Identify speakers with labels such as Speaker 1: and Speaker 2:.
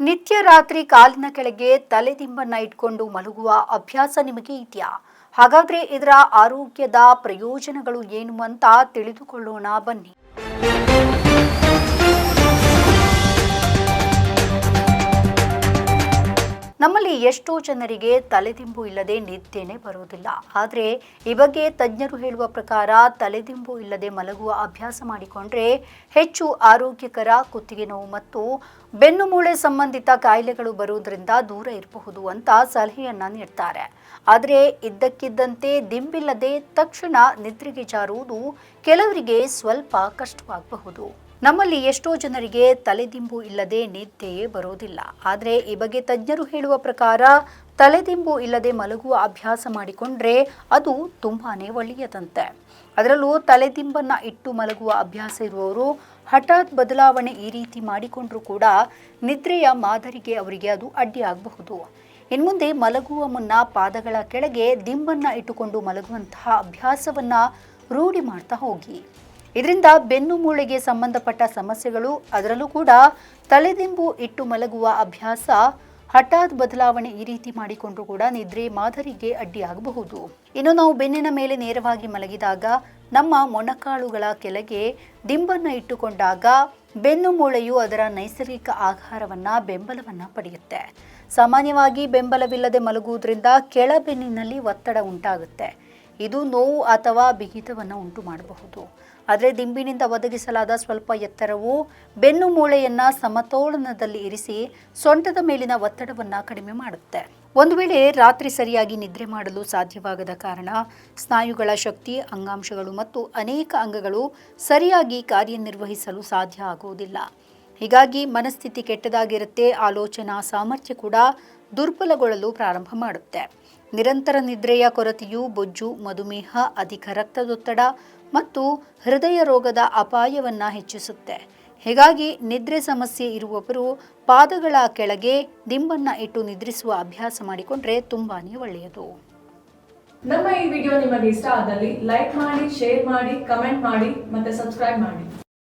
Speaker 1: ನಿತ್ಯ ರಾತ್ರಿ ಕಾಲಿನ ಕೆಳಗೆ ತಲೆದಿಂಬನ್ನ ಇಟ್ಕೊಂಡು ಮಲಗುವ ಅಭ್ಯಾಸ ನಿಮಗೆ ಇದೆಯಾ? ಹಾಗಾದ್ರೆ ಇದರ ಆರೋಗ್ಯದ ಪ್ರಯೋಜನಗಳು ಏನು ಅಂತ ತಿಳಿದುಕೊಳ್ಳೋಣ ಬನ್ನಿ. ನಮ್ಮಲ್ಲಿ ಎಷ್ಟೋ ಜನರಿಗೆ ತಲೆದಿಂಬು ಇಲ್ಲದೆ ನಿದ್ದೆನೆ ಬರುವುದಿಲ್ಲ. ಆದರೆ ಈ ಬಗ್ಗೆ ತಜ್ಞರು ಹೇಳುವ ಪ್ರಕಾರ ತಲೆದಿಂಬು ಇಲ್ಲದೆ ಮಲಗುವ ಅಭ್ಯಾಸ ಮಾಡಿಕೊಂಡ್ರೆ ಹೆಚ್ಚು ಆರೋಗ್ಯಕರ ಕುತ್ತಿಗೆ ನೋವು ಮತ್ತು ಬೆನ್ನು ಮೂಳೆ ಸಂಬಂಧಿತ ಕಾಯಿಲೆಗಳು ಬರುವುದರಿಂದ ದೂರ ಇರಬಹುದು ಅಂತ ಸಲಹೆಯನ್ನ ನೀಡ್ತಾರೆ. ಆದರೆ ಇದ್ದಕ್ಕಿದ್ದಂತೆ ದಿಂಬಿಲ್ಲದೆ ತಕ್ಷಣ ನಿದ್ರೆಗೆ ಜಾರುವುದು ಕೆಲವರಿಗೆ ಸ್ವಲ್ಪ ಕಷ್ಟವಾಗಬಹುದು. ನಮ್ಮಲ್ಲಿ ಎಷ್ಟೋ ಜನರಿಗೆ ತಲೆದಿಂಬು ಇಲ್ಲದೆ ನಿದ್ದೆಯೇ ಬರೋದಿಲ್ಲ ಆದರೆ ಈ ಬಗ್ಗೆ ತಜ್ಞರು ಹೇಳುವ ಪ್ರಕಾರ ತಲೆದಿಂಬು ಇಲ್ಲದೆ ಮಲಗುವ ಅಭ್ಯಾಸ ಮಾಡಿಕೊಂಡ್ರೆ ಅದು ತುಂಬಾನೇ ಒಳ್ಳೆಯದಂತೆ. ಅದರಲ್ಲೂ ತಲೆದಿಂಬನ್ನ ಇಟ್ಟು ಮಲಗುವ ಅಭ್ಯಾಸ ಇರುವವರು ಹಠಾತ್ ಬದಲಾವಣೆ ಈ ರೀತಿ ಮಾಡಿಕೊಂಡರೂ ಕೂಡ ನಿದ್ರೆಯ ಮಾದರಿಗೆ ಅವರಿಗೆ ಅದು ಅಡ್ಡಿಯಾಗಬಹುದು ಇನ್ಮುಂದೆ ಮಲಗುವ ಮುನ್ನ ಪಾದಗಳ ಕೆಳಗೆ ದಿಂಬನ್ನ ಇಟ್ಟುಕೊಂಡು ಮಲಗುವಂತಹ ಅಭ್ಯಾಸವನ್ನ ರೂಢಿ ಮಾಡ್ತಾ ಹೋಗಿ. ಇದರಿಂದ ಬೆನ್ನು ಮೂಳೆಗೆ ಸಂಬಂಧಪಟ್ಟ ಸಮಸ್ಯೆಗಳು ಅದರಲ್ಲೂ ಕೂಡ ತಲೆದಿಂಬು ಇಟ್ಟು ಮಲಗುವ ಅಭ್ಯಾಸ ಹಠಾತ್ ಬದಲಾವಣೆ ಈ ರೀತಿ ಮಾಡಿಕೊಂಡು ಕೂಡ ನಿದ್ರೆ ಮಾದರಿಗೆ ಅಡ್ಡಿಯಾಗಬಹುದು ಇನ್ನು ನಾವು ಬೆನ್ನಿನ ಮೇಲೆ ನೇರವಾಗಿ ಮಲಗಿದಾಗ, ನಮ್ಮ ಮೊಣಕಾಳುಗಳ ಕೆಳಗೆ ದಿಂಬನ್ನು ಇಟ್ಟುಕೊಂಡಾಗ ಬೆನ್ನು ಮೂಳೆಯು ಅದರ ನೈಸರ್ಗಿಕ ಆಹಾರವನ್ನ ಬೆಂಬಲವನ್ನ ಪಡೆಯುತ್ತೆ. ಸಾಮಾನ್ಯವಾಗಿ ಬೆಂಬಲವಿಲ್ಲದೆ ಮಲಗುವುದರಿಂದ ಕೆಳ ಬೆನ್ನಿನಲ್ಲಿ ಒತ್ತಡ ಉಂಟಾಗುತ್ತೆ. ಇದು ನೋವು ಅಥವಾ ಬಿಗಿತವನ್ನು ಉಂಟು ಮಾಡಬಹುದು. ಆದರೆ ದಿಂಬಿನಿಂದ ಒದಗಿಸಲಾದ ಸ್ವಲ್ಪ ಎತ್ತರವು ಬೆನ್ನು ಮೂಳೆಯನ್ನ ಸಮತೋಲನದಲ್ಲಿ ಇರಿಸಿ ಸೊಂಟದ ಮೇಲಿನ ಒತ್ತಡವನ್ನು ಕಡಿಮೆ ಮಾಡುತ್ತೆ. ಒಂದು ವೇಳೆ ರಾತ್ರಿ ಸರಿಯಾಗಿ ನಿದ್ರೆ ಮಾಡಲು ಸಾಧ್ಯವಾಗದ ಕಾರಣ ಸ್ನಾಯುಗಳ ಶಕ್ತಿ, ಅಂಗಾಂಶಗಳು ಮತ್ತು ಅನೇಕ ಅಂಗಗಳು ಸರಿಯಾಗಿ ಕಾರ್ಯನಿರ್ವಹಿಸಲು ಸಾಧ್ಯ ಆಗುವುದಿಲ್ಲ. ಹೀಗಾಗಿ ಮನಸ್ಥಿತಿ ಕೆಟ್ಟದಾಗಿರುತ್ತೆ, ಆಲೋಚನಾ ಸಾಮರ್ಥ್ಯ ಕೂಡ ದುರ್ಬಲಗೊಳ್ಳಲು ಪ್ರಾರಂಭ ಮಾಡುತ್ತೆ. ನಿರಂತರ ನಿದ್ರೆಯ ಕೊರತೆಯು ಬೊಜ್ಜು, ಮಧುಮೇಹ, ಅಧಿಕ ರಕ್ತದೊತ್ತಡ ಮತ್ತು ಹೃದಯ ರೋಗದ ಅಪಾಯವನ್ನು ಹೆಚ್ಚಿಸುತ್ತೆ. ಹೀಗಾಗಿ ನಿದ್ರೆ ಸಮಸ್ಯೆ ಇರುವವರು ಪಾದಗಳ ಕೆಳಗೆ ದಿಂಬನ್ನ ಇಟ್ಟು ನಿದ್ರಿಸುವ ಅಭ್ಯಾಸ ಮಾಡಿಕೊಂಡ್ರೆ ತುಂಬಾನೇ ಒಳ್ಳೆಯದು.
Speaker 2: ನಮ್ಮ ಈ ವಿಡಿಯೋ ನಿಮಗೆ ಇಷ್ಟ ಆದಲ್ಲಿ ಲೈಕ್ ಮಾಡಿ, ಶೇರ್ ಮಾಡಿ, ಕಮೆಂಟ್ ಮಾಡಿ ಮತ್ತೆ ಸಬ್ಸ್ಕ್ರೈಬ್ ಮಾಡಿ.